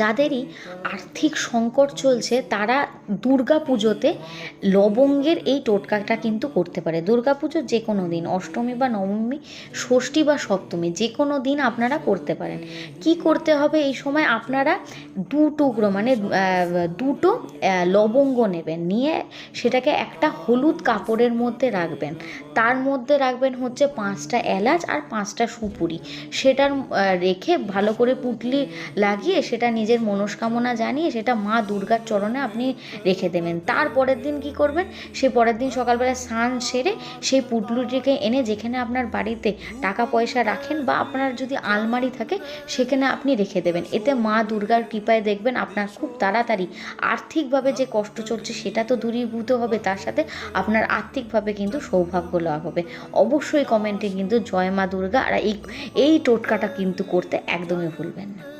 যাদেরই আর্থিক সংকট চলছে, তারা দুর্গা পুজোতে লবঙ্গের এই টোটকাটা কিন্তু করতে পারে। দুর্গা পুজোর যে কোনো দিন, অষ্টমী বা নবমী, ষষ্ঠী বা সপ্তমী যে কোনো দিন আপনারা করতে পারেন। কি করতে হবে এই সময়? আপনারা দু টুকরো মানে দুটো লবঙ্গ নেবেন। নিয়ে সেটাকে একটা হলুদ কাপড়ের মধ্যে রাখবেন। তার মধ্যে রাখবেন হচ্ছে পাঁচটা এলাচ আর পাঁচটা সুপুরি। সেটার রেখে ভালো করে পুটলি লাগিয়ে সেটা নিজের মনস্কামনা জানিয়ে সেটা মা দুর্গার চরণে আপনি রেখে দেবেন। তারপরের দিন কি করবেন? সে পরের দিন সকালবেলা স্নান সেরে সেই পুটলুটিকে এনে যেখানে আপনার বাড়িতে টাকা পয়সা রাখেন বা আপনার যদি আলমারি থাকে, সেখানে আপনি রেখে দেবেন। এতে মা দুর্গার কৃপায় দেখবেন আপনার খুব তাড়াতাড়ি আর্থিকভাবে যে কষ্ট চলছে সেটা তো দূরীভূত হবে, তার সাথে আপনার আর্থিকভাবে কিন্তু সৌভাগ্য লাভ হবে। অবশ্যই কমেন্টে কিন্তু জয় মা দুর্গা, আর এই এই টোটকাটা কিন্তু করতে একদমই ভুলবেন না।